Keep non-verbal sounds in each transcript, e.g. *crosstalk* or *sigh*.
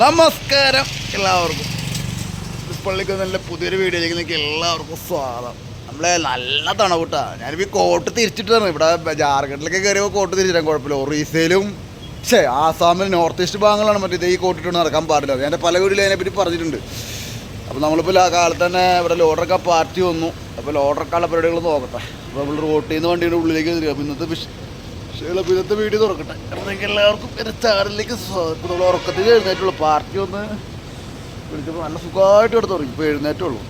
നമസ്കാരം. എല്ലാവർക്കും. പള്ളിക്ക് നല്ല പുതിയൊരു വീഡിയോയിലേക്ക് നിങ്ങൾക്ക് എല്ലാവർക്കും സ്വാഗതം. നമ്മളെ നല്ല തണവൂട്ടാ ഞാനിപ്പോൾ ഈ കോട്ട് തിരിച്ചിട്ടാണ്. ഇവിടെ ജാർഖണ്ഡിലൊക്കെ കയറിയപ്പോൾ കോട്ട് തിരിച്ചിട്ടാണ്. കുഴപ്പമില്ല. ഒറീസയിലും ഛേ ആസാമിൽ നോർത്ത് ഈസ്റ്റ് ഭാഗങ്ങളാണ് മറ്റേ ഈ കോട്ടിട്ട് നടക്കാൻ പാടില്ല. ഞാൻ പല വീഡിയോയിൽ അതിനെപ്പറ്റി പറഞ്ഞിട്ടുണ്ട്. അപ്പോൾ നമ്മളിപ്പോൾ ആ കാലത്ത് തന്നെ ഇവിടെ ലോഡറൊക്കെ പാർട്ടി വന്നു. അപ്പോൾ ലോഡറൊക്കെയുള്ള പരിപാടികൾ നോക്കട്ടെ. അപ്പോൾ നമ്മൾ റോട്ടിൽ നിന്ന് വണ്ടിയുടെ ഉള്ളിലേക്ക് ഇന്നത്തെ ഇന്നത്തെ വീഡിയോ തുറക്കട്ടെ. അപ്പോൾ നിങ്ങൾക്ക് എല്ലാവർക്കും എന്റെ ചാനലിലേക്ക് സ്വാഗതം. നമ്മൾ ഉറക്കത്തിൽ എഴുന്നേറ്റുള്ളൂ പാർട്ടി ഒന്ന് വിളിച്ചപ്പോൾ നല്ല സുഖമായിട്ട് എടുത്ത് തുടങ്ങി. ഇപ്പോൾ എഴുന്നേറ്റുള്ളൂ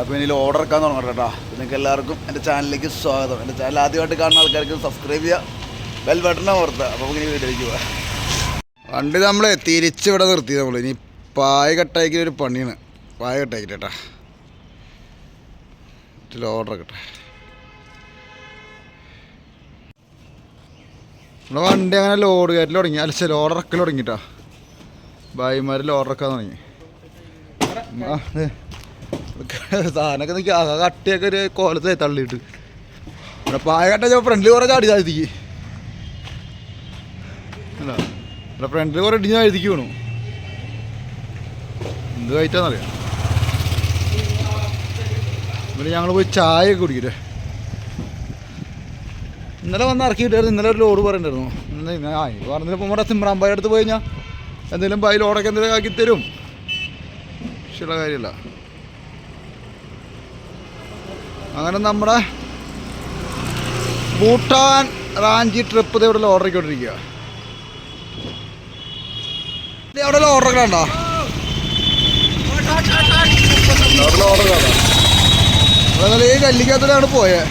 അപ്പോൾ ഇനി ഓർഡർ എടുക്കാൻ തുടങ്ങട്ടെ കേട്ടോ. നിങ്ങൾക്ക് എല്ലാവർക്കും എന്റെ ചാനലിലേക്ക് സ്വാഗതം. എന്റെ ചാനൽ ആദ്യമായിട്ട് കാണുന്ന ആൾക്കാർക്ക് സബ്സ്ക്രൈബ് ചെയ്യുക ബെൽ ബട്ടൺ അമർത്തുക. അപ്പോൾ ഇനി വീട്ടിലേക്ക് പോവാം. വണ്ടി നമ്മൾ തിരിച്ച് ഇവിടെ നിർത്തി നമ്മൾ ഇനി പായ കട്ടാക്കിയൊരു പണിയാണ്. പായ കട്ടാക്കിട്ട് കേട്ടോ. ഓർഡർ കിട്ടെ നമ്മുടെ വണ്ടി അങ്ങനെ ലോഡ് കയറ്റൽ തുടങ്ങി. അല്ല ലോഡ് ഇറക്കൽ തുടങ്ങിട്ടാ. ഭായിമാർ ലോഡ് ഇറക്കാൻ തുടങ്ങി. സാധനമൊക്കെ നിൽക്കി ആ കട്ടിയൊക്കെ ഒരു കോലത്തെ തള്ളിയിട്ട്. ഇവിടെ പായ കട്ട ഫ്രണ്ടിൽ കുറേ ചാടി താഴ്ത്തിക്ക് അല്ല ഫ്രണ്ടിൽ കുറേ ഇടിഞ്ഞ് താഴ്ത്തിക്ക് വീണു എന്ത് കഴിച്ചാന്നറിയാം പിന്നെ ഞങ്ങൾ പോയി ചായ ഒക്കെ കുടിക്കട്ടെ. ഇന്നലെ വന്ന് ഇറക്കിയിട്ടായിരുന്നു. ഇന്നലെ ഒരു ലോഡ് ഇങ്ങനെ ആ ഇത് പറഞ്ഞിട്ട് നമ്മുടെ സിമ്രാൻ ബായി അടുത്ത് പോയി കഴിഞ്ഞാൽ എന്തെങ്കിലും ബൈ ലോഡൊക്കെ എന്തെങ്കിലും ആക്കി തരും. ശരിയുള്ള കാര്യമില്ല. അങ്ങനെ നമ്മുടെ ഭൂട്ടാൻ റാഞ്ചി ട്രിപ്പ് ഇവിടെ ഓർഡർ ആക്കിക്കൊണ്ടിരിക്കുക ഇത് അവിടെ അവിടെ ഓർഡർ കണ്ടോ? അതല്ല ഈ കല്ലിക്കകത്തിലാണ് പോയത്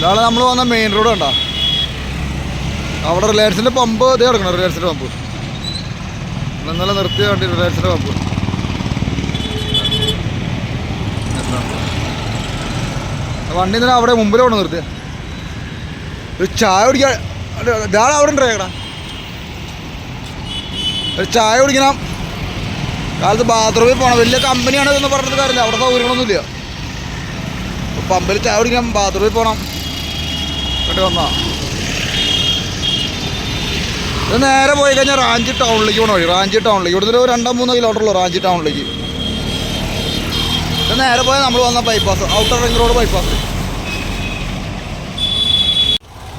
ഇതാണ് നമ്മൾ വന്ന മെയിൻ റോഡ് കണ്ടോ? അവിടെ റിലയൻസിന്റെ പമ്പ് ഇതേ കിടക്കണം റിലയൻസിന്റെ പമ്പ്. ഇന്നലെ നിർത്തിയ വണ്ടി റിലയൻസിന്റെ പമ്പ്. വണ്ടി ഇന്നലെ അവിടെ മുമ്പിലോട്ട് നിർത്തിയ. ഒരു ചായ കുടിക്കാൻ അവിടെ കേടാ ഒരു ചായ കുടിക്കണം. കാലത്ത് ബാത്റൂമിൽ പോകണം വലിയ കമ്പനിയാണ് എന്ന് പറഞ്ഞിട്ട് കാര്യമില്ല. അവിടെ സൗകര്യങ്ങളൊന്നുമില്ല. പമ്പിൽ ചായ കുടിക്കണം ബാത്റൂമിൽ പോകണം ഇങ്ങോട്ട് വന്നാ. ഇത് നേരെ പോയി കഴിഞ്ഞാൽ റാഞ്ചി ടൗണിലേക്ക് പോകണം വഴി. റാഞ്ചി ടൗണിലേക്ക്. ഇവിടുന്ന് ഒരു രണ്ടോ മൂന്നോ കിലോമീറ്റർ ഉള്ളൂ റാഞ്ചി ടൗണിലേക്ക്. ഇത് നേരെ പോയാൽ നമ്മൾ വന്ന bypass outer ring road bypass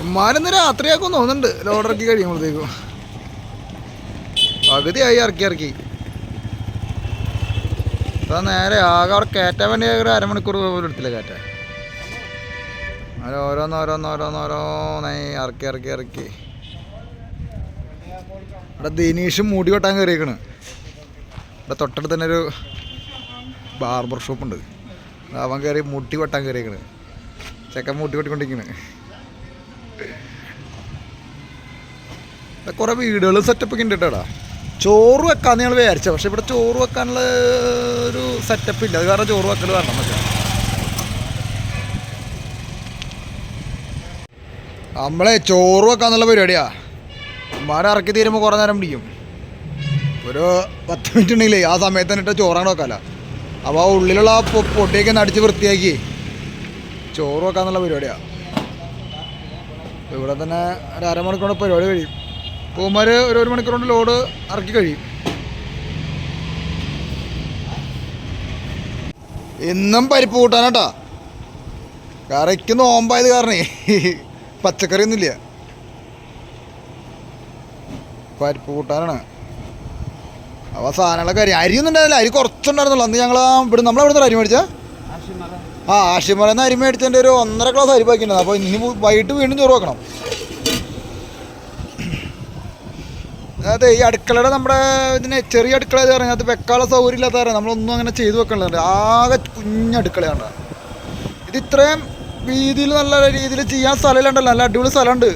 ഉമ്മാരെന്ന് രാത്രിയാക്കും തോന്നുന്നുണ്ട്. ലോഡ് ഇറക്കി കഴിയുമ്പോഴത്തേക്കും. പകുതിയായി ഇറക്കി ഇറക്കി. അതാ നേരെ ആകെ അവിടെ കയറ്റാൻ വേണ്ടി ഒരു അരമണിക്കൂർ പോലും എടുത്തില്ല കയറ്റാൻ അങ്ങനെ ഓരോന്ന് ഇറക്കി ഇറക്കി ഇറക്കി. ഇവിടെ ദിനീഷും മൂടി വെട്ടാൻ കയറിയേക്കണ്. ഇവിടെ തൊട്ടടുത്ത് തന്നെ ഒരു ബാർബർ ഷോപ്പ് ഉണ്ട്. അവൻ കയറി മുട്ടി വെട്ടാൻ കയറിയേക്കണ്. ചെക്കൻ മുട്ടി വെട്ടിക്കൊണ്ടിരിക്കണ്. ഇവിടെ കുറേ വീടുകളും സെറ്റപ്പൊക്കെ ഉണ്ട് കേട്ടോടാ ചോറ് വെക്കാന്ന് ഞങ്ങൾ വിചാരിച്ചത് പക്ഷെ ഇവിടെ ചോറ് വെക്കാനുള്ള ഒരു സെറ്റപ്പ് ഇല്ല. അത് കാരണം ചോറ് വെക്കൽ വേണം എന്നൊക്കെ. നമ്മളെ ചോറ് വെക്കാന്നുള്ള പരിപാടിയാ. ഉമ്മാരെ ഇറക്കി തീരുമ്പോൾ കുറേ നേരം പിടിക്കും. ഒരു പത്ത് മിനിറ്റ് ഉണ്ടെങ്കിലേ ആ സമയത്ത് തന്നെ ചോറാണ് വെക്കാല. അപ്പോൾ ആ ഉള്ളിലുള്ള പൊട്ടിയൊക്കെ അടിച്ച് വൃത്തിയാക്കി ചോറ് വെക്കാന്നുള്ള പരിപാടിയാ. ഇവിടെ തന്നെ ഒരു അരമണിക്കൂർ പരിപാടി കഴിയും. പൂമാർ ഒരു ഒരു മണിക്കൂർ കൊണ്ട് ലോഡ് ഇറക്കി കഴിയും. ഇന്നും പരിപ്പ് കൂട്ടാനാട്ടാ. കറിക്ക് നോമ്പായത് കാരണേ. പച്ചക്കറി ഒന്നുമില്ല പരിപ്പ് കൂട്ടാനാണ്. അവ സാധനങ്ങളൊക്കെ അരി അരിയൊന്നും ഉണ്ടായിരുന്നില്ല അരി കുറച്ചുണ്ടായിരുന്നുള്ളൂ. അന്ന് ഞങ്ങൾ ഇവിടെ നമ്മളെവിടെ അരി മേടിച്ചാ? ആ ആഷിമറന്ന് അരി മേടിച്ചതിന്റെ ഒരു ഒന്നര ഗ്ലാസ് അരി ബാക്കിയുണ്ടായിരുന്നു അപ്പോൾ ഇനി വൈകിട്ട് വീണ്ടും ചോറ് വെക്കണം. അതെ ഈ അടുക്കളയുടെ നമ്മുടെ ഇതിനെ ചെറിയ അടുക്കള എന്ന് പറഞ്ഞാൽ അത് വെക്കാനുള്ള സൗകര്യം ഇല്ലാത്ത നമ്മളൊന്നും അങ്ങനെ ചെയ്തു വെക്കണില്ല. ആകെ കുഞ്ഞടുക്കളയാണ്. ഇത് ഇത്രയും രീതിയിൽ നല്ല രീതിയിൽ ചെയ്യാൻ സ്ഥലമുണ്ടല്ലോ നല്ല അടിപൊളി സ്ഥലമുണ്ട്.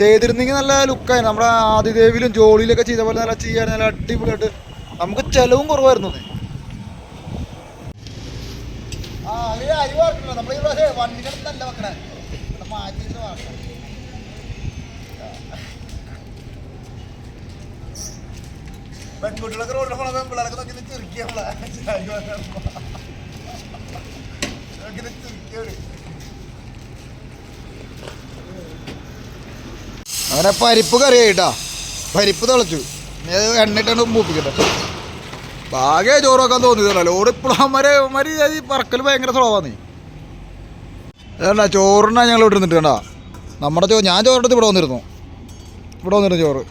ചെയ്തിരുന്നെങ്കിൽ നല്ല ലുക്കായി നമ്മുടെ ആദിദേവിയിലും ജോളിയിലൊക്കെ ചെയ്ത പോലെ നല്ല ചെയ്യാൻ നല്ല അടിപൊളിയായിട്ട്. നമുക്ക് ചെലവും കുറവായിരുന്നു. പെൺകുട്ടികളൊക്കെ റോഡിൽ പോണ പിള്ളേരൊക്കെ നോക്കി ചെറുക്കിയ പിള്ളേർ നമ്മളെ. ചായ വാങ്ങാൻ. നോക്കി ഇത് ചിരിക്കുക അവർ. അങ്ങനെ പരിപ്പ് കറി ആയിട്ടാ പരിപ്പ് തിളച്ചു. എണ്ണിട്ടാണ് മൂപ്പിക്കട്ടെ. ഭാഗ്യ ചോറ് വെക്കാൻ തോന്നിയതല്ല? ലോഡ് ഇപ്പോഴും അമ്മരെ അമ്മര് ഈ പറക്കൽ ഭയങ്കര സ്ലോവാന്ന് അതണ്ട ചോറിനാണ് ഞങ്ങൾ ഇവിടെ നിന്നിട്ട് കണ്ടാ. നമ്മുടെ ചോ ഞാൻ ചോറെടുത്ത് ഇവിടെ വന്നിരുന്നു. ഇവിടെ വന്നിരുന്നു ചോറ്.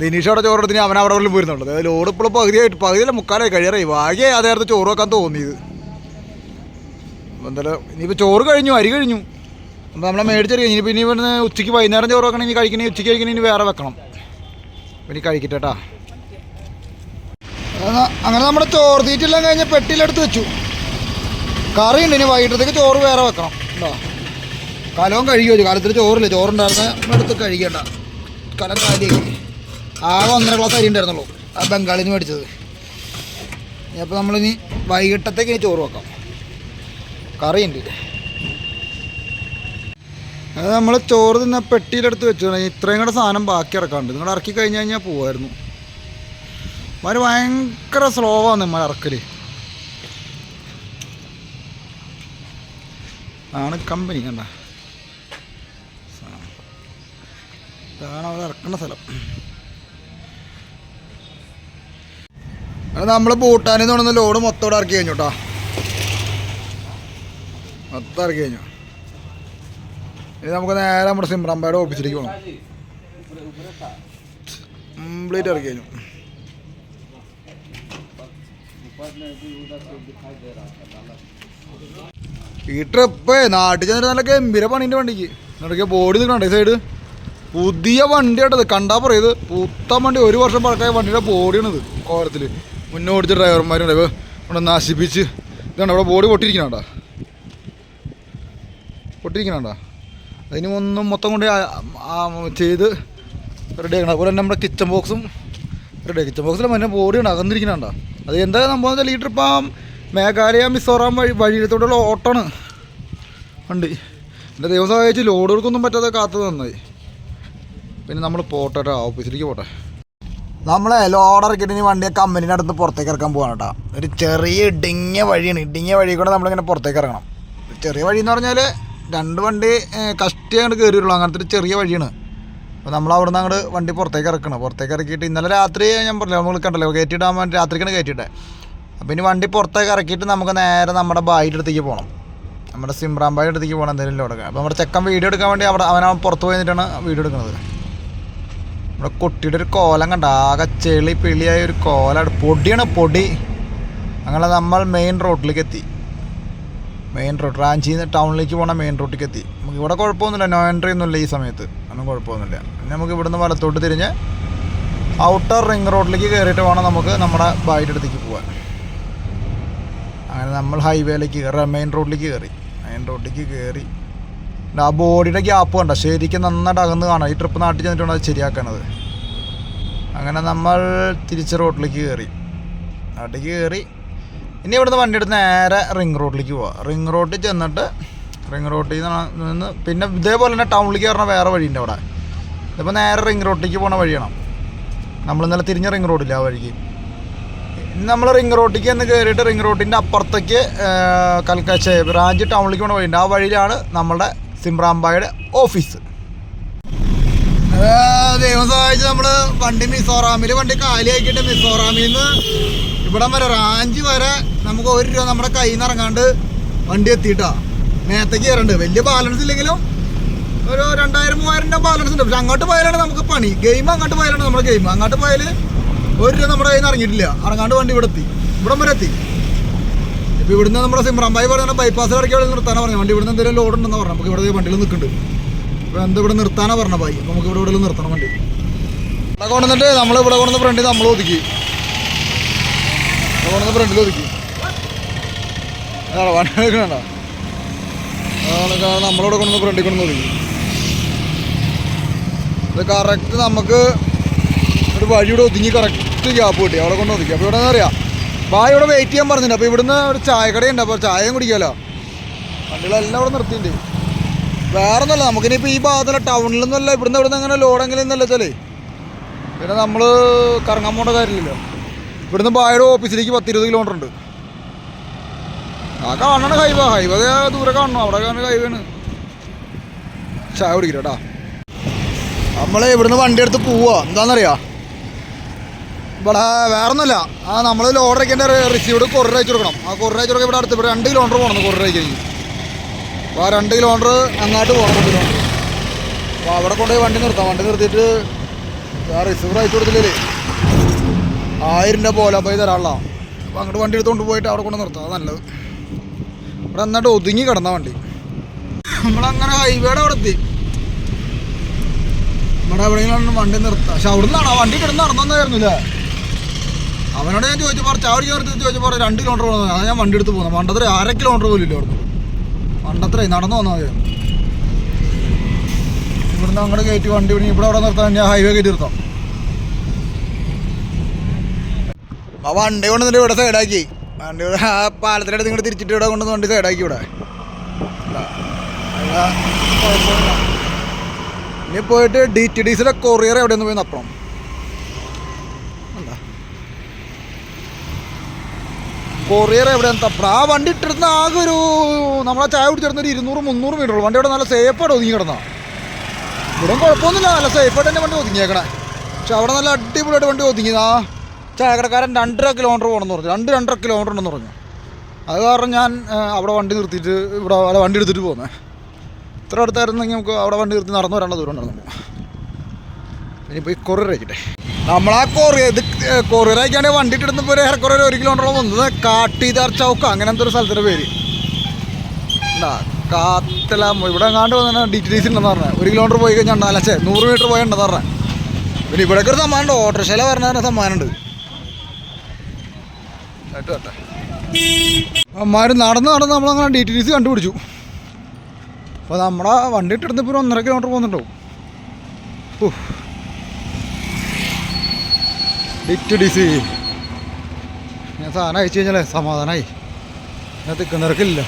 ദിനീഷയുടെ ചോറെടുത്തിന് അവൻ അവിടെ ഉള്ളിൽ പോയിരുന്നുള്ളത് അതായത് ലോഡ് ഇപ്പോൾ പകുതിയായിട്ട് പകുതിയല്ല മുക്കാലായി കഴിയാറായി. ഭാഗ്യ അതേരത്ത് ചോറ് വെക്കാൻ തോന്നിയത്. എന്തായാലും ഇനിയിപ്പോൾ ചോറ് കഴിഞ്ഞു അരി കഴിഞ്ഞു. അപ്പോൾ നമ്മളെ മേടിച്ചറിയാം ഇനിയിപ്പോൾ പിന്നെ ഇവിടുന്ന് ഉച്ചയ്ക്ക് വൈകുന്നേരം ചോറ് വെക്കണം ഇനി കഴിക്കണേ ഉച്ചയ്ക്ക് കഴിക്കണേ ഇനി വേറെ വെക്കണം. ഇനി കഴിക്കട്ടെ കേട്ടാ അങ്ങനെ നമ്മുടെ ചോറ് തീറ്റെല്ലാം കഴിഞ്ഞ് പെട്ടിയിലെടുത്ത് വെച്ചു. കറി ഉണ്ട് ഇനി വൈകിട്ടത്തേക്ക് ചോറ് വേറെ വെക്കണം. കേട്ടോ കലവും കഴുകി വെച്ചു. കാലത്തിൽ ചോറില്ല. ചോറുണ്ടായിരുന്ന എടുത്ത് കഴുകണ്ട കലം കാലിയാക്കി ആകെ ഒന്നര ഗ്ലാസ് അരി ഉണ്ടായിരുന്നുള്ളൂ. ആ ബംഗാളിൽ നിന്ന് മേടിച്ചത് അപ്പോൾ നമ്മളിനി വൈകിട്ടത്തേക്ക് ഇനി ചോറ് വെക്കാം. കറിയുണ്ട്. അത് നമ്മൾ ചോറ് തിന്ന പെട്ടിയിലെടുത്ത് വെച്ചു. ഇത്രയും കൂടെ സാധനം ബാക്കി ഇറക്കാണ്ട് നിങ്ങൾ ഇറക്കി കഴിഞ്ഞ് കഴിഞ്ഞാൽ പോവായിരുന്നു. അവർ ഭയങ്കര സ്ലോ ആണ് നമ്മൾ ഇറക്കൽ. ആണ് കമ്പനി കണ്ട. ഇതാണ് അവിടെ ഇറക്കുന്ന സ്ഥലം. അത് നമ്മൾ ഭൂട്ടാനിൽ നിന്ന് ലോഡ് മൊത്തം ഇറക്കി കഴിഞ്ഞു കേട്ടോ മൊത്തം ഇറക്കി കഴിഞ്ഞു. ഇനി നമുക്ക് നേരെ നമ്മുടെ സിമ്രാമ്പയുടെ ഓഫീസിലേക്ക് പോകണം കംപ്ലീറ്റ് ഇറക്കി ഈ ട്രിപ്പ് നാട്ടിൽ ചെന്നിട്ട് നല്ല ഗംഭീര പണിന്റെ വണ്ടിക്ക്. നടക്കിയ ബോഡി നിൽക്കണ്ടേ സൈഡ് പുതിയ വണ്ടി കേട്ടത്. കണ്ടാ പറയത് പുത്തൻ വണ്ടി. ഒരു വർഷം പഴക്കായ വണ്ടിയുടെ ബോഡിയാണിത് കോരത്തിൽ മുന്നേ ഓടിച്ച ഡ്രൈവർമാരുണ്ട് ഇവിടെ നശിപ്പിച്ച് ഇതാണ്. ഇവിടെ ബോഡി പൊട്ടിയിരിക്കണണ്ട? പൊട്ടിയിരിക്കണണ്ട? അതിന് ഒന്നും മൊത്തം കൊണ്ട് ചെയ്ത് റെഡി ആക്കണം. അതുപോലെ നമ്മുടെ കിച്ചൺ ബോക്സും റെഡി കിച്ചൺ ബോക്സിൽ മറ്റേ ബോഡിയാണ് അകന്നിരിക്കണണ്ട അത് എന്താ സംഭവം വെച്ചാൽ ഈ ട്രിപ്പ് ആ മേഘാലയ മിസോറാം വഴി വഴിയിലത്തോടുള്ള ഓട്ടമാണ് വണ്ടി. എന്റെ ദൈവം സഹായിച്ച് ലോഡുകൾക്കൊന്നും പറ്റാതെ കാത്തു നന്നായി പിന്നെ നമ്മൾ പോട്ടെ ഓഫീസിലേക്ക് പോട്ടെ. നമ്മളെ ലോഡ് ഇറക്കിയിട്ട് ഇനി വണ്ടിയെ കമ്പനീന്റെ അടുത്ത് പുറത്തേക്ക് ഇറക്കാൻ പോവാണ് കേട്ടോ. ഒരു ചെറിയ ഇടുങ്ങിയ വഴിയാണ്. ഇടുങ്ങിയ വഴി കൂടെ നമ്മളിങ്ങനെ പുറത്തേക്ക് ഇറങ്ങണം. ചെറിയ വഴി എന്ന് പറഞ്ഞാൽ രണ്ട് വണ്ടി കഷ്ടി അങ്ങോട്ട് കയറിയുള്ളൂ അങ്ങനത്തെ ഒരു ചെറിയ വഴിയാണ്. അപ്പോൾ നമ്മൾ അവിടെ നിന്ന് അങ്ങോട്ട് വണ്ടി പുറത്തേക്ക് ഇറക്കണം. പുറത്തേക്ക് ഇറക്കിയിട്ട് ഇന്നലെ രാത്രി ഞാൻ പറഞ്ഞില്ല നമ്മൾ കണ്ടല്ലോ കയറ്റിയിടാൻ വേണ്ടി രാത്രിക്കാണ് കയറ്റിയിട്ടെ അപ്പോൾ ഇനി വണ്ടി പുറത്തേക്ക് ഇറക്കിയിട്ട് നമുക്ക് നേരെ നമ്മുടെ ബായിന്റെ അടുത്തേക്ക് പോകണം നമ്മുടെ സിമ്രാൻ അടുത്തേക്ക് പോകണം എന്തെങ്കിലും ഇവിടെ അപ്പോൾ നമ്മുടെ ചെക്കൻ വീഡിയോ എടുക്കാൻ വേണ്ടി അവിടെ അവൻ പുറത്ത് പോയി നിന്നിട്ടാണ് വീഡിയോ എടുക്കുന്നത്. നമ്മുടെ കുട്ടിയുടെ ഒരു കോലം കണ്ട? ആകെ ചെളി പിളിയായ ഒരു കോലാണ്. പൊടിയാണ് പൊടി. അങ്ങനെ നമ്മൾ മെയിൻ റോഡിലേക്ക് എത്തി. മെയിൻ റോഡ് റാഞ്ചിയിൽ നിന്ന് ടൗണിലേക്ക് പോകണ മെയിൻ റോഡിലേക്ക് എത്തി. നമുക്ക് ഇവിടെ കുഴപ്പമൊന്നുമില്ല നോ എൻട്രി ഒന്നുമില്ല ഈ സമയത്ത്. ഒന്നും കുഴപ്പമൊന്നുമില്ല. നമുക്ക് ഇവിടുന്ന് വലത്തോട്ട് തിരിഞ്ഞ് ഔട്ടർ റിംഗ് റോഡിലേക്ക് കയറിയിട്ട് വേണം നമുക്ക് നമ്മുടെ ബായിന്റെ അടുത്തേക്ക് പോകാൻ അങ്ങനെ നമ്മൾ ഹൈവേയിലേക്ക് കയറി മെയിൻ റോഡിലേക്ക് കയറി. മെയിൻ റോഡിലേക്ക് കയറി. ആ ബോഡിയുടെ ഗ്യാപ്പ് കണ്ട ശരിക്കും നന്നായിട്ട് അകന്ന് കാണാം. ഈ ട്രിപ്പ് നാട്ടിൽ ചെന്നിട്ടാണ് അത് ശരിയാക്കണത്. അങ്ങനെ നമ്മൾ തിരിച്ച് റോഡിലേക്ക് കയറി. നാട്ടിലേക്ക് കയറി. ഇനി ഇവിടുന്ന് വണ്ടി എടുത്ത് നേരെ റിംഗ് റോഡിലേക്ക് പോവാം. റിംഗ് റോഡിൽ ചെന്നിട്ട് റിംഗ് റോഡിൽ നിന്ന് പിന്നെ ഇതേപോലെ തന്നെ ടൗണിലേക്ക് പറഞ്ഞാൽ വേറെ വഴിയുണ്ട് അവിടെ. ഇതിപ്പോൾ നേരെ റിംഗ് റോഡിലേക്ക് പോണ വഴിയാണ്. നമ്മൾ ഇന്നലെ തിരിഞ്ഞ റിംഗ് റോഡില്ല ആ വഴിക്ക്. നമ്മൾ റിംഗ് റോഡിലേക്ക് എന്ന് കയറിയിട്ട് റിംഗ് റോഡിന്റെ അപ്പുറത്തേക്ക് കൽക്കശ റാഞ്ചി ടൗണിലേക്ക് പോണ വഴിയുണ്ട്. ആ വഴിയിലാണ് നമ്മുടെ സിംറാംബായുടെ ഓഫീസ്. ദൈവം സഹായിച്ച് നമ്മൾ വണ്ടി മിസോറാമിൽ വണ്ടി കാലിയാക്കിയിട്ട് മിസോറാമിൽ നിന്ന് ഇവിടം വരെ റാഞ്ചി വരെ നമുക്ക് ഒരു രൂപ നമ്മുടെ കയ്യിൽ നിന്ന് ഇറങ്ങാണ്ട് വണ്ടി എത്തിയിട്ടാ. നേരത്തേക്ക് കയറണ്ട് വലിയ ബാലൻസ് ഇല്ലെങ്കിലും ഒരു രണ്ടായിരം മൂവായിരം രൂപ ബാലൻസ് ഉണ്ട്. പക്ഷെ അങ്ങോട്ട് പോയാലാണ് നമുക്ക് പണി. ഗെയിം അങ്ങോട്ട് പോയാലാണ് നമ്മുടെ ഗെയിം അങ്ങോട്ട് പോയാൽ ഒരു രൂപ നമ്മുടെ കയ്യിൽ നിന്ന് ഇറങ്ങിയിട്ടില്ല. ഇറങ്ങാണ്ട് വണ്ടി ഇവിടെ എത്തി. ഇവിടം വരെ എത്തി. ഇപ്പൊ ഇവിടുന്ന് നമ്മുടെ സിമ്രാമ്പായി പറഞ്ഞ ബൈപ്പാസ് ഇറക്കി ഇവിടെ പറഞ്ഞു. വണ്ടി ഇവിടുന്ന് എന്തെങ്കിലും ലോഡ് ഉണ്ടെന്ന് പറഞ്ഞു. നമുക്ക് ഇവിടെ വണ്ടിയിൽ നിൽക്കുന്നുണ്ട് അപ്പോൾ എന്താ ഇവിടെ നിർത്താനാ പറഞ്ഞ ബായി നമുക്ക് ഇവിടെ ഇവിടെ നിർത്തണം വണ്ടി. ഇവിടെ കൊണ്ടുവന്നിട്ട് നമ്മൾ ഇവിടെ കൊണ്ടുവന്ന ഫ്രണ്ടിൽ നമ്മൾ ഒതുക്കി. കൊണ്ടുവന്ന ഫ്രണ്ടിൽ വണ്ടി എടുക്കണ അതാണ് നമ്മളിവിടെ കൊണ്ടുവന്ന ഫ്രണ്ടിൽ കൊണ്ടുവന്ന് ഇത് കറക്റ്റ് നമുക്ക് ഒരു വഴിയുടെ ഒതുങ്ങി കറക്റ്റ് ഗ്യാപ്പ് കിട്ടി. അവിടെ കൊണ്ട് ഒതുക്കി. അപ്പോൾ ഇവിടെ അറിയാം ബായ് ഇവിടെ വെയിറ്റ് ചെയ്യാൻ പറഞ്ഞിട്ടുണ്ട്. അപ്പോൾ ഇവിടുന്ന് ഒരു ചായക്കടയുണ്ട് അപ്പോൾ ചായയും കുടിക്കാമല്ലോ വണ്ടികളെല്ലാം ഇവിടെ നിർത്തിയിട്ടുണ്ട്. വേറെ ഒന്നുമല്ല നമുക്കിനിപ്പോൾ ഈ ഭാഗത്തുള്ള ടൗണിലൊന്നുമല്ല ഇവിടുന്ന് ഇവിടുന്ന് അങ്ങനെ ലോഡെങ്കിലും എന്നല്ല വെച്ചാലേ. പിന്നെ നമ്മൾ കറങ്ങാൻ പോകേണ്ട കാര്യമില്ലല്ലോ. ഇവിടുന്ന് ബായുടെ ഓഫീസിലേക്ക് പത്തിരുപത് കിലോമീറ്റർ ഉണ്ട്. ആ കാണണ ഹൈവ ഹൈവ ദൂരെ കാണണം. അവിടെ കാണുന്ന ഹൈവേണ് ചായ കുടിക്കട്ടാ നമ്മളെ ഇവിടുന്ന് വണ്ടി എടുത്ത് പോവാ. എന്താണെന്നറിയാ ഇവിടെ വേറെ ആ നമ്മൾ ലോഡർ അയക്കേണ്ട റിസീവ്ഡ് കുറേ അയച്ചു കൊടുക്കണം. ആ കുറേ അയച്ചു കൊടുക്കാൻ ഇവിടെ അടുത്ത് ഇവിടെ രണ്ട് കിലോമീറ്റർ പോകണം കൊറിയർ അയക്കണമെങ്കിൽ അപ്പോൾ ആ രണ്ട് കിലോമീറ്റർ അങ്ങോട്ട് പോകണം കിലോമീറ്റർ അപ്പോൾ അവിടെ കൊണ്ടുപോയി വണ്ടി നിർത്താം. വണ്ടി നിർത്തിയിട്ട് ആ റിസീവർ അയച്ചു കൊടുത്തില്ലേ? ആയിരം രൂപ പോലെ പോയി തരാനുള്ള. അപ്പോൾ അങ്ങോട്ട് വണ്ടി എടുത്തുകൊണ്ട് പോയിട്ട് അവിടെ കൊണ്ട് നിർത്താം. നല്ലത്. ഇവിടെ എന്നിട്ട് ഒതുങ്ങി കിടന്ന വണ്ടി. നമ്മളങ്ങനെ ഹൈവേയുടെ അവിടെ എത്തി. നമ്മുടെ എവിടെയെങ്കിലും വണ്ടി നിർത്താം. പക്ഷെ അവിടെ നിന്നാണ് ആ വണ്ടി കിടന്ന് നടന്നായിരുന്നില്ല അവനോട് ഞാൻ ചോദിച്ചു പറഞ്ഞു ചാവടി ചേർത്ത് ചോദിച്ചു പറഞ്ഞു, രണ്ട് കിലോമീറ്റർ പോകുന്നത് അതാണ് ഞാൻ വണ്ടി എടുത്ത് പോകുന്നത്. മണ്ടത്ര അര കിലോമീറ്റർ പോലും ഇല്ല അവിടെ പണ്ടത്ര നടന്നു വന്നാൽ മതി ഇവിടുന്ന് അങ്ങോട്ട് കയറ്റി വണ്ടി ഇവിടെ അവിടെ നിർത്താൻ ഞാൻ ഹൈവേ കയറ്റി നിർത്താം. ആ വണ്ടി കൊണ്ടുവന്നിട്ട് ഇവിടെ സൈഡാക്കി വണ്ടി ഇവിടെ ആ പാലത്തിന്റെ അടുത്ത് തിരിച്ചിട്ട് ഇവിടെ കൊണ്ടുവന്ന് വണ്ടി സൈഡാക്കി ഇവിടെ. ഇനി പോയിട്ട് ഡി ടി ഡി സിയുടെ കൊറിയർ എവിടെയൊന്ന് പോയി നപ്പണം കൊറിയർ എവിടെയാണ് തപ്പണം ആ വണ്ടി ഇട്ടിരുന്ന ആകെ ഒരു നമ്മളെ ചായ കുടിച്ചിരുന്ന ഒരു ഇരുന്നൂറ് മുന്നൂറ് മീറ്റർ വണ്ടി അവിടെ നല്ല സേഫായിട്ട് ഒതുങ്ങി കിടന്നാ ഇവിടെ കുഴപ്പമൊന്നുമില്ല. നല്ല സേഫായിട്ട് തന്നെ വണ്ടി ഒതുങ്ങിയേക്കണേ. പക്ഷെ അവിടെ നല്ല അടിപൊളിയായിട്ട് വണ്ടി ഒതുങ്ങി ആ ചായക്കടക്കാരൻ രണ്ടര കിലോമീറ്റർ പോകണമെന്ന് പറഞ്ഞു. രണ്ട് രണ്ടര കിലോമീറ്റർ ഉണ്ടെന്ന് പറഞ്ഞു. അത് കാരണം ഞാൻ അവിടെ വണ്ടി നിർത്തിയിട്ട് ഇവിടെ അവിടെ വണ്ടി എടുത്തിട്ട് പോകുന്നത് ഇത്ര അടുത്തായിരുന്നെങ്കിൽ നമുക്ക് അവിടെ വണ്ടി നിർത്തി നടന്നു വരേണ്ട ദൂരം ഉണ്ടായിരുന്നു. ഇനിയിപ്പോൾ ഈ കൊറിയർ അയക്കട്ടെ നമ്മളാ കൊറിയർ ഇത് കൊറിയർ അയക്കാണ്ട് വണ്ടി ഇട്ടിരുന്നപ്പോൾ ഒരു ഏറെക്കുറെ ഒരു കിലോമീറ്ററോളം വന്നത് കാട്ടീതാർ ചൗക്ക്. അങ്ങനത്തെ ഒരു സ്ഥലത്തിന്റെ പേര്. ഉണ്ടാ കാത്തല ഇവിടെ എങ്ങാണ്ട് വന്ന ഡി ടി ഡി സി ഉണ്ടെന്ന് പറഞ്ഞത് ഒരു കിലോമീറ്റർ പോയി കഴിഞ്ഞാൽ ഉണ്ടാലച്ചേ നൂറ് മീറ്റർ പോയി ഉണ്ടെന്ന് പറഞ്ഞത് പിന്നെ ഇവിടേക്കൊരു സമ്മാനമുണ്ട്. ഓട്ടോറിക്ഷയിലെ വരണ സമ്മാനമുണ്ട്. കേട്ടോ കേട്ടെ. നടന്ന് നടന്ന് നമ്മളങ്ങനെ ഡി ടി സി കണ്ടുപിടിച്ചു. അപ്പോൾ നമ്മുടെ വണ്ടി ഇട്ടിടുന്ന ഇപ്പോൾ ഒന്നര കിലോമീറ്റർ പോകുന്നുണ്ടാവും. ഡി ടി ഡി സി ഞാൻ സാധനം അയച്ചു കഴിഞ്ഞാലേ സമാധാനമായി ഞാൻ തിക്കുന്നവർക്കില്ല.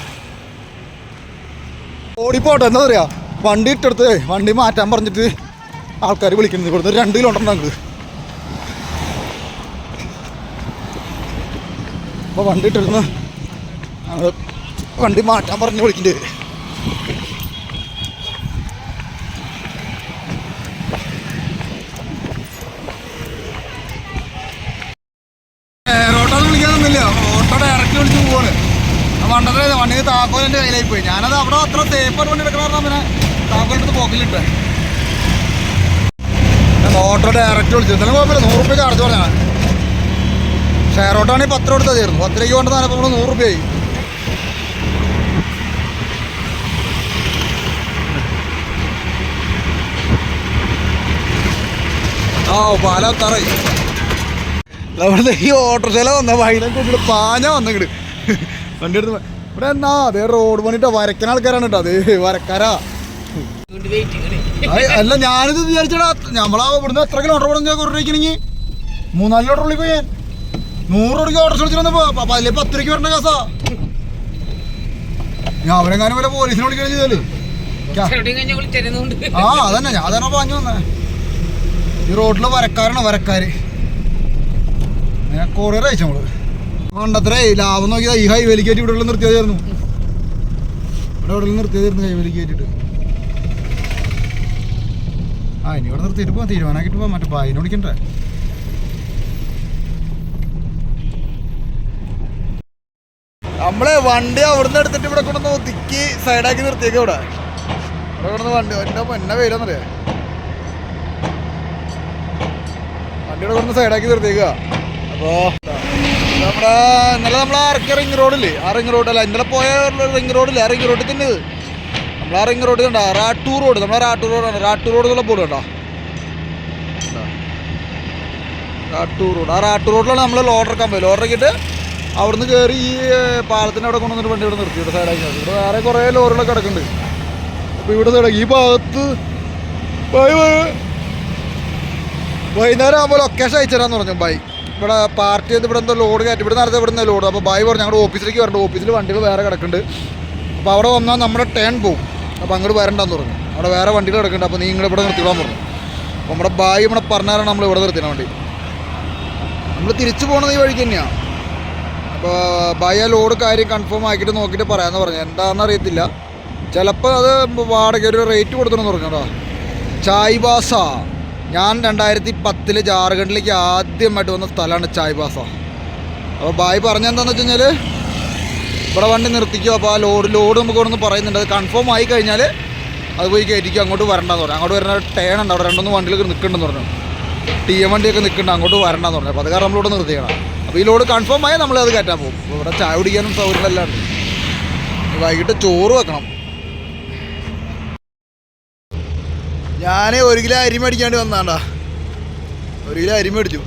ഓടിപ്പോട്ടെ എന്താ പറയാ? വണ്ടി ഇട്ടെടുത്ത് വണ്ടി മാറ്റാൻ പറഞ്ഞിട്ട് ആൾക്കാർ വിളിക്കുന്നത് ഇവിടുന്ന് രണ്ട് കിലോമീറ്റർ ഉണ്ട് അപ്പോൾ വണ്ടി ഇട്ടിരുന്ന് ഞങ്ങൾ വണ്ടി മാറ്റാൻ പറഞ്ഞ് വിളിക്കേണ്ടി. വരും വിളിക്കാനൊന്നുമില്ല ഓട്ടോ ഡയറക്റ്റ് കയ്യിലായി പോയി ഞാനത് അവിടെ അത്ര സേഫായിട്ട് വണ്ടി എടുക്കണമെന്ന് പറഞ്ഞാൽ താക്കോലെടുത്ത് പോക്കിലിട്ട്. ഓട്ടോ ഡയറക്റ്റ് വിളിച്ചു. എന്നാലും കുഴപ്പമില്ല. നൂറ് ചാർജ് പറഞ്ഞാണ് ഷെയർ ഓട്ടോ ആണെങ്കിൽ പത്ത് രൂപ എടുത്താൽ തീർന്നു. പത്ത് രൂപയ്ക്ക് കൊണ്ടതാണ് അപ്പോൾ നമ്മൾ നൂറ് രൂപയായി ആ തറയി നമ്മുടെ ഈ ഓട്ടോറിക്ഷയില വന്ന വൈകുന്നേരം കൊണ്ടിട്ട് പാഞ്ഞ വന്നിങ്ങട്. വണ്ടി എടുത്ത് ഇവിടെ എന്നാ അതേ റോഡ് പണിട്ട് വരയ്ക്കുന്ന ആൾക്കാരാണ് കേട്ടോ. അതേ വരക്കാരാ. അല്ല ഞാനിത് വിചാരിച്ചടാ നമ്മളാ ഇവിടുന്ന് എത്ര കിലോമീറ്റർ ഓട്ടോ കുറയ്ക്കണെങ്കിൽ മൂന്നാൽ കിലോമീറ്റർ ഉള്ളിൽ പോയി നൂറ് രൂപയ്ക്ക് വിളിച്ചിരുന്നപ്പോ അതിലെ പത്ത് രൂപയ്ക്ക് വരേണ്ട കാസാ. ഞാൻ അവരെങ്ങാനും വല്ല പോലീസിനെ ആ അതന്നെ. ഞാൻ തന്നെ പാഞ്ഞു വന്നേ. ഈ റോഡിൽ വരക്കാരാണ് വരക്കാര്. കൊറിയർ അയച്ചു നമ്മൾ. പണ്ടത്രേ ലാഭം നോക്കിയതാ ഈ ഹൈവേലി കയറ്റി ഇവിടെ നിർത്തിയതായിരുന്നു. ഇവിടെ ഇവിടെ നിർത്തിയതായിരുന്നു ഹൈവേലി കയറ്റിട്ട് ആ ഇനി ഇവിടെ നിർത്തിയിട്ട് പോവാൻ തീരുമാനമാക്കിട്ട് പോവാം. മറ്റേ ബായിനെ വിളിക്കണ്ടേ? നമ്മളെ വണ്ടി അവിടുന്ന് എടുത്തിട്ട് ഇവിടെ കൊണ്ടുവന്ന് ഒതുക്കി സൈഡാക്കി നിർത്തിയേക്ക ഇവിടെ. ഇവിടെ വണ്ടി എന്റെ എന്നെ വണ്ടി ഇവിടെ കൊണ്ടുവന്ന് സൈഡാക്കി നിർത്തിയേക്കുക അപ്പോൾ നമ്മുടെ ഇന്നലെ നമ്മളെ ഇറക്കിയ റിംഗ് റോഡില്ലേ ആ റിംഗ് റോഡല്ല ഇന്നലെ പോയ റിംഗ് റോഡില്ലേ ആ റിംഗ് റോഡിൽ തന്നെ നമ്മൾ ആ റിംഗ് റോഡ് കണ്ടോ? റാട്ടൂർ റോഡ് നമ്മളെ റാട്ടൂർ റോഡാണ് റാട്ടൂർ റോഡ് എന്നുള്ള ബോർഡ് കേട്ടോ? റാട്ടൂർ റോഡ് ആ റാട്ടൂർ റോഡിലാണ് നമ്മൾ ലോഡർ കമ്പനി ലോഡർ ഇറക്കിയിട്ട് അവിടുന്ന് കയറി ഈ പാലത്തിന്റെ അവിടെ കൊണ്ടുവന്നിട്ട് വണ്ടി ഇവിടെ നിർത്തി. ഇവിടെ സൈഡാക്കി ഇവിടെ വേറെ കുറേ ലോറികളൊക്കെ കിടക്കുന്നുണ്ട്. അപ്പോൾ ഇവിടെ സൈഡാക്കി ഈ ഭാഗത്ത് വൈകുന്നേരം ആകുമ്പോൾ ലൊക്കേഷൻ അയച്ചുതരാന്ന് പറഞ്ഞു. ബൈ. ഇവിടെ പാർട്ടി ചെയ്ത് ഇവിടെ എന്തോ ലോഡ് കയറ്റി. ഇവിടെ നേരത്തെ ഇവിടെ ലോഡ് അപ്പോൾ ബൈ പറഞ്ഞു ഞങ്ങളുടെ ഓഫീസിലേക്ക് വരണ്ട. ഓഫീസിൽ വണ്ടികൾ വേറെ കിടക്കുന്നുണ്ട്. അപ്പോൾ അവിടെ വന്നാൽ നമ്മുടെ ടേൺ പോകും അപ്പോൾ അങ്ങോട്ട് വരണ്ടെന്ന് പറഞ്ഞു. അവിടെ വേറെ വണ്ടികൾ കിടക്കുന്നുണ്ട്. അപ്പോൾ നീ ഇങ്ങോട്ട് ഇവിടെ നിർത്തിക്കാൻ പറഞ്ഞു. അപ്പോൾ നമ്മുടെ ബായി ഇവിടെ പറഞ്ഞാലാണ് നമ്മൾ ഇവിടെ നിർത്തിയ വണ്ടി. നമ്മൾ തിരിച്ചു പോകുന്നത് ഈ വഴിക്ക് തന്നെയാണ് അപ്പോൾ ബായി ലോഡ് കാര്യം കൺഫേം ആക്കിയിട്ട് നോക്കിയിട്ട് പറയാമെന്ന് പറഞ്ഞു. എന്താണെന്ന് അറിയത്തില്ല. ചിലപ്പോൾ അത് വാടക ഒരു റേറ്റ് കൊടുത്തണമെന്ന് പറഞ്ഞു കേട്ടോ. ചായ് ബാസ ഞാൻ രണ്ടായിരത്തി പത്തിൽ ജാർഖണ്ഡിലേക്ക് ആദ്യമായിട്ട് വന്ന സ്ഥലമാണ് ചായ്ബാസ അപ്പോൾ ബായ് പറഞ്ഞെന്താണെന്ന് വെച്ച് കഴിഞ്ഞാൽ ഇവിടെ വണ്ടി നിർത്തിക്കും അപ്പോൾ ആ ലോഡ് ലോഡ് നമുക്ക് ഇവിടെ നിന്ന് പറയുന്നുണ്ട്. അത് കൺഫേം ആയി കഴിഞ്ഞാൽ അത് പോയി കയറ്റിക്കും അങ്ങോട്ട് വരണ്ടെന്ന് പറഞ്ഞു. അങ്ങോട്ട് വരുന്ന ടേൺ ഉണ്ട് അവിടെ. രണ്ടൊന്നും വണ്ടികൾ നിൽക്കുന്നുണ്ടെന്ന് പറഞ്ഞു. ടി എം വണ്ടിയൊക്കെ നിൽക്കുന്നുണ്ട് അങ്ങോട്ട് വരണ്ടെന്ന് പറഞ്ഞു. അപ്പോൾ അത് കാരണം നമ്മളിവിടെ നിർത്തിക്കണം അപ്പോൾ ഈ ലോഡ് കൺഫേം ആയാൽ നമ്മൾ അത് കയറ്റാൻ പോകും. ഇവിടെ ചായ കുടിക്കാനും സൗകര്യങ്ങളെല്ലാം ഉണ്ട്. വൈകിട്ട് ചോറ് വെക്കണം. ഞാൻ ഒരു കിലോ അരി മേടിക്കാണ്ട് വന്നാണ്ടാ. ഒരു കിലോ അരി മേടിച്ചു.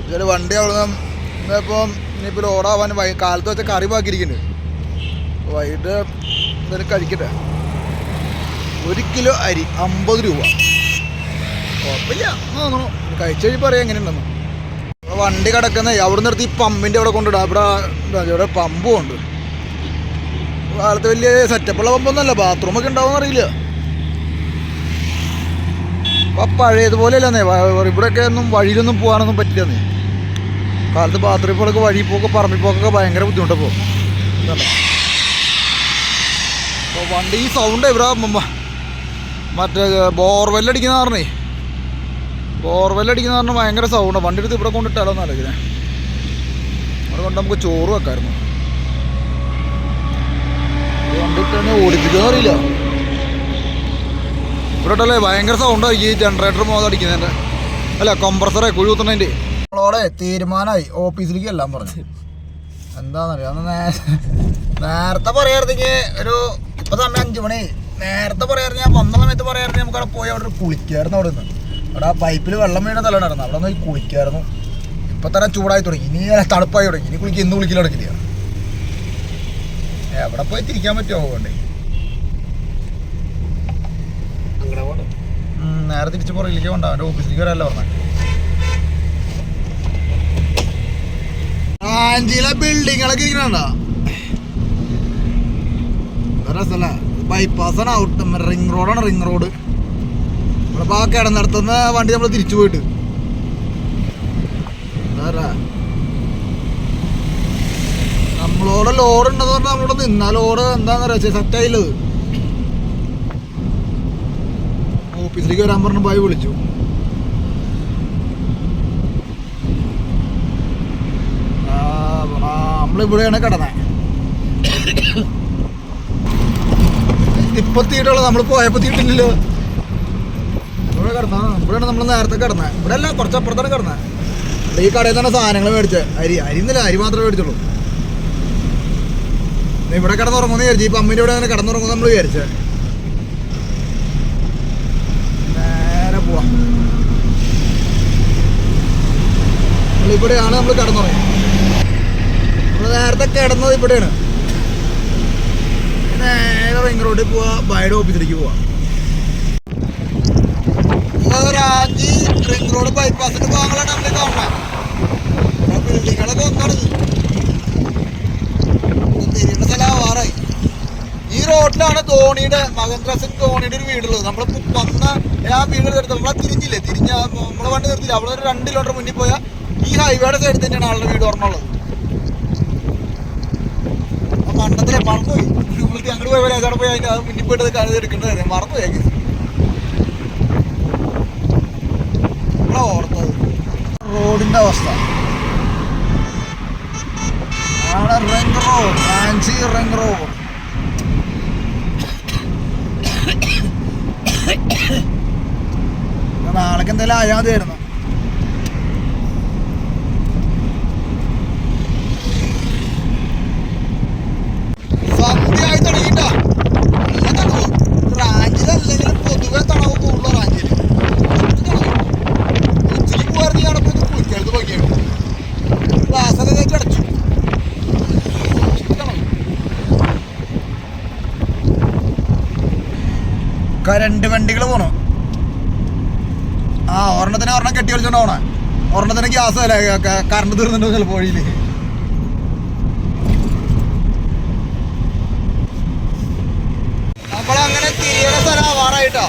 ഇതുവരെ വണ്ടി അവിടെ നിന്ന് ഇപ്പം ഇനിയിപ്പോൾ ലോഡാവാൻ വൈ കാലത്ത് വെച്ച കറി ബാക്കിയിരിക്കുന്നുണ്ട്. വൈകിട്ട് ഇതൊരു കഴിക്കട്ടെ. ഒരു കിലോ അരി അമ്പത് രൂപ. കുഴപ്പമില്ല. തോന്നുന്നു കഴിച്ചു കഴിഞ്ഞ് പറയാം എങ്ങനെയുണ്ടെന്ന്. വണ്ടി കിടക്കുന്ന. അവിടെ നിർത്തി ഈ പമ്പിന്റെ അവിടെ കൊണ്ടിടാം ഇവിടെ ഇവിടെ പമ്പും ഉണ്ട്. കാലത്ത് വലിയ സെറ്റപ്പുള്ള പമ്പൊന്നുമല്ല. ബാത്റൂമൊക്കെ ഉണ്ടാവും അറിയില്ല അപ്പോൾ പഴയതുപോലെ അല്ലെന്നേ ഇവിടെയൊക്കെ ഒന്നും വഴിയിലൊന്നും പോകാനൊന്നും പറ്റില്ലെന്നേ. കാലത്ത് ബാത്റൂമിൽ പോലൊക്കെ വഴി പോക്ക് പറമ്പിൽ പോക്കൊക്കെ ഭയങ്കര ബുദ്ധിമുട്ടപ്പോൾ അപ്പോൾ വണ്ടി സൗണ്ട് ഇവിടെ മറ്റേ ബോർവെല്ലടിക്കുന്ന പറഞ്ഞേ ബോർവെല്ലടിക്കുന്ന പറഞ്ഞാൽ ഭയങ്കര സൗണ്ട് വണ്ടി എടുത്ത് ഇവിടെ കൊണ്ടിട്ടാലോ എന്നാലോചിക്കണേ അവിടെ കൊണ്ട് നമുക്ക് ചോറ് വെക്കായിരുന്നു. ഇത് ഓടിപ്പിക്കുന്ന അറിയില്ല. ഇവിടെ ഇട്ടല്ലേ ഭയങ്കര സൗണ്ടായിരിക്കും ഈ ജനറേറ്റർ മോദം അടിക്കുന്നതിന്റെ അല്ല കൊമ്പ്രസറെ കുഴി നമ്മളോടെ തീരുമാനമായി. ഓഫീസിലേക്ക് എല്ലാം പറഞ്ഞു. എന്താണെന്നറിയാം അന്ന് നേ- നേരത്തെ പറയായിരുന്നെങ്കിൽ ഒരു ഇപ്പം സമയം അഞ്ചു മണി. നേരത്തെ പറയായിരുന്നു ഞാൻ വന്ന സമയത്ത് പറയായിരുന്നു നമുക്ക് അവിടെ പോയി അവിടെ കുളിക്കായിരുന്നു അവിടെ നിന്ന് അവിടെ ആ പൈപ്പിൽ വെള്ളം വീണ തല നടന്നു അവിടെ നിന്ന് കുളിക്കായിരുന്നു. ഇപ്പൊ തന്നെ ചൂടായി തുടങ്ങി. ഇനി തണുപ്പായി തുടങ്ങി. ഇനി കുളിക്കുക ഇന്ന് കുളിക്കൽ നടക്കില്ല. എവിടെ പോയി തിരിക്കാൻ പറ്റുമോ ഉം, നേരെ തിരിച്ച് പുറകിലേക്ക് വേണ്ട അവന്റെ ഓഫീസിലേക്ക് വരാല്ലോ പറഞ്ഞത് ആഞ്ചിയിലെ ബിൽഡിങ്ങളൊക്കെ ഇരിക്കണണ്ട? രസല്ല ബൈപ്പാസാണ് ഔട്ട് റിംഗ് റോഡാണ് റിംഗ് റോഡ് നമ്മളിപ്പോ ആ കിടന്നിടത്തുനിന്ന് വണ്ടി നമ്മൾ തിരിച്ചു പോയിട്ട്. നമ്മളോടെ ലോഡ് ഉണ്ടെന്ന് പറഞ്ഞാൽ നമ്മളോട് നിന്നാ ലോഡ് എന്താന്ന് അറിയാ? സെറ്റ് ആയില്ലത് ഓഫീസിലേക്ക് വരാൻ പറഞ്ഞു ബായ് വിളിച്ചു. നമ്മളിവിടെയാണ് കിടന്നത് *coughs* ഇപ്പൊ തീട്ടുള്ള നമ്മൾ പോയപ്പോ തീട്ടില്ലല്ലോ. ഇവിടെ കിടന്ന? ഇവിടെയാണ് നമ്മൾ നേരത്തെ കിടന്നത് ഇവിടെ അല്ല കുറച്ച് അപ്പുറത്താണ് കിടന്നത് ഈ കടയിൽ തന്നെ സാധനങ്ങൾ മേടിച്ചത് അരി അരി ഇന്നില്ല അരി മാത്രമേ മേടിച്ചുള്ളൂ. ഇവിടെ കിടന്നുറങ്ങുമെന്ന് വിചാരിച്ചു ഈ പമ്മിന്റെ ഇവിടെ അങ്ങനെ കിടന്നുറങ്ങുമെന്ന് നമ്മൾ വിചാരിച്ചത് നേരെ പോവാ. ഇവിടെയാണ് നമ്മൾ കിടന്നുറങ്ങി. നമ്മൾ നേരത്തെ കിടന്നത് ഇവിടെയാണ്. നേരെ റിംഗ് റോഡിൽ പോവാ ബൈഡ് ഓഫീസിലേക്ക് പോവാ. രാജി റിംഗ് റോഡ് ബൈപ്പാസിന്റെ ഭാഗങ്ങളാണ് നമ്മൾ കാണുന്നത് ബിൽഡിങ്ങളൊക്കെ ഒന്നാണ് തിരിയുന്ന സ്ഥലം ആവാറായി. ഈ റോഡിലാണ് ധോണിയുടെ മഹേന്ദ്ര സിംഗ് ധോണിയുടെ ഒരു വീടുള്ളത്. നമ്മൾ വന്ന ആ വീട് എടുത്ത് നമ്മളെ തിരിഞ്ഞില്ലേ? തിരിഞ്ഞ നമ്മളെ വണ്ടി നിർത്തില്ല അവിടെ ഒരു രണ്ട് കിലോമീറ്റർ മുന്നിൽ പോയാൽ ഈ ഹൈവേയുടെ സൈഡിൽ തന്നെയാണ് ആളുടെ വീട് ഓർമ്മയുള്ളത് ആ പണ്ടത്തിലെ മറന്നുപോയി നമ്മൾക്ക് അങ്ങോട്ട് പോയി വരാം അവിടെ പോയി അതിന്റെ അത് മുന്നിൽ പോയിട്ട് കാര്യം മറന്നുപോയി നമ്മളെ ഓർത്തത് റോഡിന്റെ അവസ്ഥ. ആണ് ring road Ranchi ring road. നാളേക്ക് എന്തായാലും മതിയായിരുന്നു സന്ധ്യയായി തുടങ്ങിട്ടോ നല്ല തണവ് റാഞ്ചിലല്ലെങ്കിലും പൊതുവെ തണവ് കൂടുതലുള്ള റാഞ്ചിൽ ഉച്ചയ്ക്ക് പോകാറുണ്ട് ഞാൻ പോയി കുളിക്കരുത് നോക്കിയാണ് ക്ലാസ്സൊക്കെ കേട്ട് അടച്ചു തണവ്. കരണ്ട് വണ്ടികൾ പോണു ആ ഒരെണ്ണത്തിന് ഒരെണ്ണം കെട്ടി വലിച്ചോണ്ട് പോണേ. ഒരെണ്ണത്തിന് ഗ്യാസ് അല്ലേ? കറണ്ട് തീർന്നിട്ടുണ്ട് ചിലപ്പോൾ വഴിയിൽ നമ്മളങ്ങനെ തിരിയണ സ്ഥലം ആവാറായിട്ടോ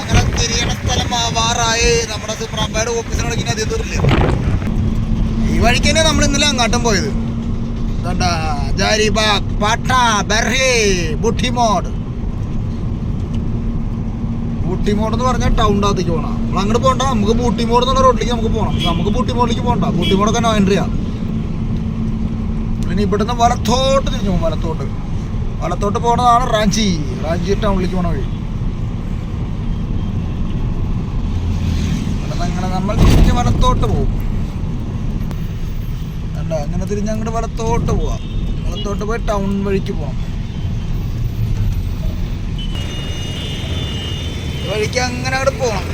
അങ്ങനെ തിരിയണ സ്ഥലം ആവാറായി. നമ്മുടെ സുപ്രാമ്പയുടെ ഓഫീസിനോട് ഇങ്ങനെ ദൂരില്ല ഈ വഴിക്ക് തന്നെ നമ്മൾ ഇന്നലെ അങ്ങാട്ടും പോയത്. കണ്ട ജാരിബാഗ് പാട്ട ബർഹി ബുട്ടിമോഡ് ബൂട്ടി മോഡ് എന്ന് പറഞ്ഞാൽ ടൗണിനകത്തേക്ക് പോകണം നമ്മൾ അങ്ങോട്ട് പോകണ്ട നമുക്ക് ബൂട്ടി മോഡ് എന്നുള്ള റോഡിലേക്ക് നമുക്ക് പോകണം നമുക്ക് ബൂട്ടി മോഡിലേക്ക് പോകണ്ട ബൂട്ടി മോഡൊക്കെ നോ എൻട്രിയാ ഇനി ഇവിടുന്ന് വലത്തോട്ട് തിരിഞ്ഞു പോകും വലത്തോട്ട്. വലത്തോട്ട് പോകുന്നതാണ് റാഞ്ചി. റാഞ്ചി ടൗണിലേക്ക് പോകണ വഴി. അങ്ങനെ നമ്മൾ തിരിഞ്ഞ് വലത്തോട്ട് പോകും. അല്ല അങ്ങനെ തിരിഞ്ഞ് അങ്ങോട്ട് വലത്തോട്ട് പോവാം. വലത്തോട്ട് പോയി ടൗൺ വഴിക്ക് പോവാം വഴിക്ക് അങ്ങനെ അവിടെ പോകണം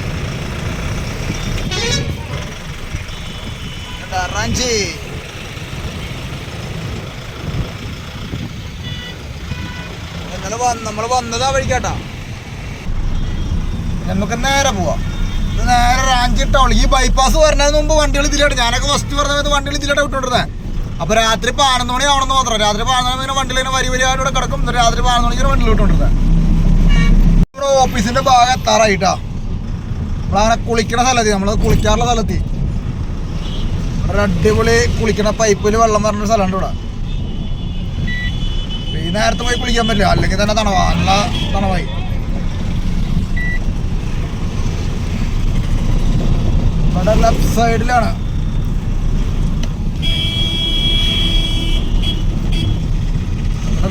റാഞ്ചി? ഇന്നലെ നമ്മൾ വന്നത് വഴിക്കാട്ടാ. നമുക്ക് നേരെ പോവാം. ഇത് നേരെ റാഞ്ചി ടൗൺ ഈ ബൈപ്പാസ് വരുന്നതിന് മുമ്പ് വണ്ടികൾ ഇതിലോട്ട് ഞാനൊക്കെ ഫസ്റ്റ് പറഞ്ഞ സമയത്ത് വണ്ടികൾ ഇതിലോട്ട് വിട്ടുകൊണ്ടിരുന്നത് അപ്പൊ രാത്രി പതിനൊന്ന് മണി ആവണമെന്ന് മാത്രം. രാത്രി പതിനൊന്ന് മണി വണ്ടിയിൽ വരി വരിയായിട്ട് കിടക്കും. രാത്രി പതിനൊന്ന് മണിക്ക് വണ്ടിയിൽ വിട്ടോണ്ടിരുന്നത് നമ്മുടെ ഓഫീസിന്റെ ഭാഗം എത്താറായിട്ടാ. നമ്മളങ്ങനെ കുളിക്കണ സ്ഥലത്തി നമ്മൾ കുളിക്കാറുള്ള സ്ഥലത്തി. അടിപൊളി കുളിക്കണ പൈപ്പിൽ വെള്ളം പറഞ്ഞ സ്ഥലമുണ്ട് ഇവിടെ. ഈ നേരത്തെ പോയി കുളിക്കാൻ പറ്റില്ല. അല്ലെങ്കിൽ തന്നെ തണവാ. നല്ല തണവായി. ഇവിടെ ലെഫ്റ്റ് സൈഡിലാണ്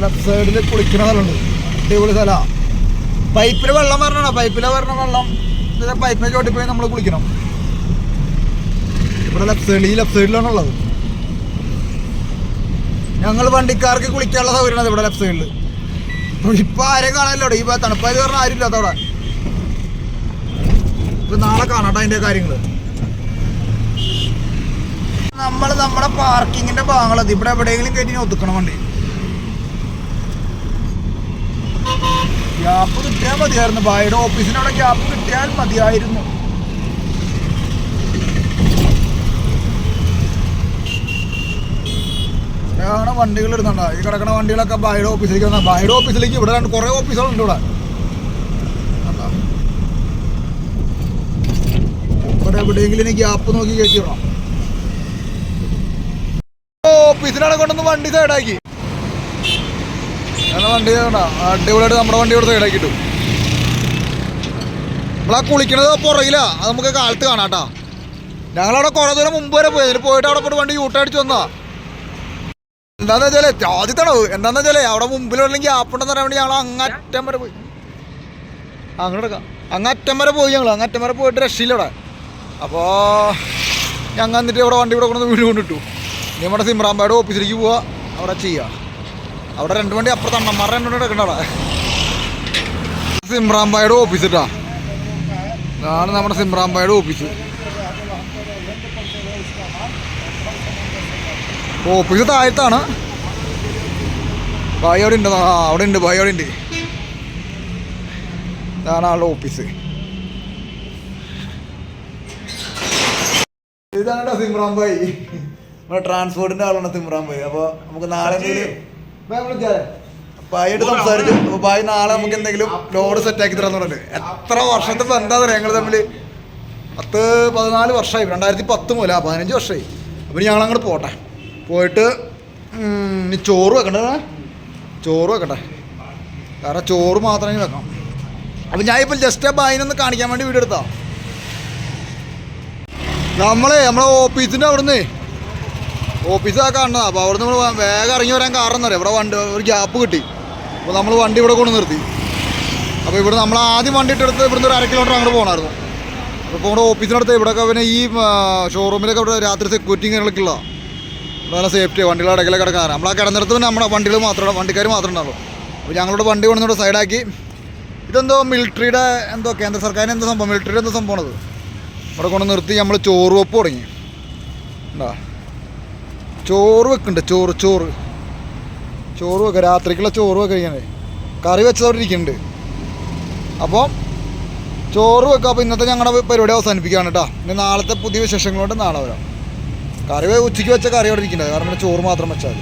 ലെഫ്റ്റ് സൈഡിൽ കുളിക്കണ സ്ഥലമുണ്ട്. അടിപൊളി സ്ഥലമാണ് പൈപ്പിൽ വെള്ളം വരണ പൈപ്പിലെ വരണ വെള്ളം. ഇതിലെ പൈപ്പിനെ ചോട്ടി പോയി നമ്മൾ കുളിക്കണം. ഇവിടെ ലെഫ്റ്റ് സൈഡിൽ ഈ ലെഫ്റ്റ് സൈഡിലാണ് ഉള്ളത്. ഞങ്ങൾ വണ്ടിക്കാർക്ക് കുളിക്കാനുള്ള സൗകര്യമാണ് ഇവിടെ ലെഫ്റ്റ് സൈഡിൽ ഇപ്പൊ ആരെയും കാണാനില്ല ഈ തണുപ്പായത് കാരണം ആരും ഇല്ലാത്ത അവിടെ. ഇപ്പൊ നാളെ കാണാട്ടോ അതിന്റെ കാര്യങ്ങൾ. നമ്മൾ നമ്മുടെ പാർക്കിങ്ങിന്റെ ഭാഗങ്ങളത് ഇവിടെ എവിടെയെങ്കിലും കയറ്റി ഒതുക്കണം വണ്ടി. ഗ്യാപ്പ് കിട്ടിയാൽ മതിയായിരുന്നു. ബായുടെ ഓഫീസിനവിടെ ഗ്യാപ്പ് കിട്ടിയാൽ മതിയായിരുന്നു. ാണ് വണ്ടികൾ ഇടുന്നുണ്ട് ഈ കിടക്കുന്ന വണ്ടികളൊക്കെ ബായുടെ ഓഫീസിലേക്ക് വന്നാൽ ബായുടെ ഓഫീസിലേക്ക് ഇവിടെ രണ്ട് കുറേ ഓഫീസുകളുണ്ട് ഇവിടെ? ഇവിടെ എവിടെയെങ്കിലും ഗ്യാപ്പ് നോക്കി കയറ്റി വിടണം. ഓഫീസിനാണ് കൊണ്ടുവന്ന് വണ്ടി സൈഡാക്കി അങ്ങനെ വണ്ടി അടിപൊളിയായിട്ട് നമ്മുടെ വണ്ടി ഇവിടെ നമ്മൾ നമ്മളാ കുളിക്കണത് പുറകിലാ. അത് നമുക്ക് കാലത്ത് കാണാട്ടാ ഞങ്ങളവിടെ കുറേ ദൂരം മുമ്പ് വരെ പോയി. അതിൽ പോയിട്ട് അവിടെ പോയിട്ട് വണ്ടി യൂട്ടടിച്ച് വന്നാ എന്താന്ന് വെച്ചാലേ ആദ്യത്തണവ് എന്താന്ന് വെച്ചാലേ അവിടെ മുമ്പിലുണ്ടെങ്കിൽ ഗ്യാപ്പുണ്ടെന്ന് പറയാൻ വേണ്ടി ഞങ്ങൾ അങ്ങറ്റം വരെ പോയി. അങ്ങോട്ട് എടുക്കാം അങ്ങറ്റം വരെ പോയി ഞങ്ങൾ അങ്ങറ്റം വരെ പോയിട്ട് രക്ഷയില്ല ഇവിടെ അപ്പോൾ ഞങ്ങൾ എന്നിട്ട് ഇവിടെ വണ്ടി ഇവിടെ കൊണ്ടുവന്ന് വീട് കൊണ്ടിട്ടു. ഇനി നമ്മുടെ സിമ്രാമ്പാട് ഓഫീസിലേക്ക് പോവാ. അവിടെ ചെയ്യുക അവിടെ രണ്ട് വണ്ടി അപ്പുറത്താണ്. അമ്മ രണ്ട് വണ്ടി എടുക്കണ്ട അവിടെ. സിമ്രാമ്പായുടെ ഓഫീസ് ഇട്ടാ. ഇതാണ് നമ്മുടെ സിംറാംബായുടെ ഓഫീസ് ഓഫീസ് താഴത്താണ്. ഭായി അവിടെ ഉണ്ട്. ആ അവിടെ ഉണ്ട്. ഭായി അവിടെ ഉണ്ട്. ഇതാണ് ആളുടെ ഓഫീസ് ഇതാണ് സിംറാംബായി. സിമ്രാൻ നമ്മുടെ ട്രാൻസ്പോർട്ടിന്റെ ആളാണ് സിംറാംബായി. ഭായി അപ്പോൾ നമുക്ക് നാളെ എന്തെങ്കിലും ഭായിയായിട്ട് സംസാരിച്ചു. ബായി ഭായി നാളെ നമുക്ക് എന്തെങ്കിലും ലോഡ് സെറ്റ് ആക്കി തരാന്ന് പറഞ്ഞിട്ട്. എത്ര വർഷത്തെ ബന്ധം ഞങ്ങൾ തമ്മിൽ പത്ത് പതിനാല് വർഷമായി. രണ്ടായിരത്തി പത്ത് മുതൽ പതിനഞ്ച് വർഷമായി. അപ്പോൾ ഞങ്ങൾ അങ്ങോട്ട് പോട്ടെ. പോയിട്ട് ഇനി ചോറ് വെക്കണ്ടേ ചോറ് വെക്കട്ടെ. കാരണം ചോറ് മാത്രമേ വെക്കണം. അപ്പം ഞാൻ ഇപ്പം ജസ്റ്റ് ആ ബായിനൊന്ന് കാണിക്കാൻ വേണ്ടി വീഡിയോ എടുത്താ നമ്മളെ നമ്മളെ ഓഫീസിന്റെ അവിടുന്ന് ഓഫീസാ കാണുന്നത് അപ്പോൾ അവിടെ നമ്മൾ വേഗം ഇറങ്ങി വരാൻ കാരണം എന്താ പറയുക ഇവിടെ വണ്ടി ഒരു ഗ്യാപ്പ് കിട്ടി. അപ്പോൾ നമ്മൾ വണ്ടി ഇവിടെ കൊണ്ട് നിർത്തി. അപ്പോൾ ഇവിടെ നമ്മൾ ആദ്യം വണ്ടി ഇട്ടെടുത്ത് ഇവിടുന്ന് ഒരു അര കിലോമീറ്റർ അങ്ങോട്ട് പോകണമായിരുന്നു അപ്പോൾ നമ്മുടെ ഓഫീസിനടുത്ത് ഇവിടെയൊക്കെ പിന്നെ ഈ ഷോറൂമിലൊക്കെ ഇവിടെ രാത്രി സെക്യൂരിറ്റി കാര്യങ്ങളൊക്കെ ഉള്ള നല്ല സേഫ്റ്റി വണ്ടികളുടെ ഇടയ്ക്കിലൊക്കെ കിടക്കാൻ നമ്മൾ ആ കിടന്നിടത്ത് പിന്നെ നമ്മുടെ വണ്ടികൾ മാത്രമേ വണ്ടിക്കാർ മാത്രമേ ഉണ്ടാവുള്ളൂ അപ്പോൾ ഞങ്ങളുടെ വണ്ടി കൊണ്ടുവന്നിട്ട് സൈഡാക്കി ഇതെന്തോ മിലിറ്ററിയുടെ എന്തോ കേന്ദ്ര സർക്കാരിന് എന്തോ സംഭവം? മിലിറ്ററിയുടെ എന്തോ സംഭവമാണത് ഇവിടെ കൊണ്ട് നിർത്തി നമ്മൾ ചോറ് വെപ്പ് തുടങ്ങി. ഉണ്ടാ ചോറ് വെക്കുന്നുണ്ട് ചോറ് ചോറ്. ചോറ് വെക്കുക രാത്രിക്കുള്ള ചോറ് വെക്കുക ഇങ്ങനെ. കറി വെച്ചത് അവിടെ ഇരിക്കുന്നുണ്ട് ചോറ് വെക്കുക അപ്പോൾ ഇന്നത്തെ ഞങ്ങളുടെ പരിപാടി അവസാനിപ്പിക്കുകയാണ് കേട്ടോ. ഇനി നാളത്തെ പുതിയ വിശേഷങ്ങളോട്ട് നാളെ വരാം. കറി ഉച്ചയ്ക്ക് വെച്ച കറി അവിടെ ഇരിക്കുന്നത് കാരണം ചോറ് മാത്രം വെച്ചാൽ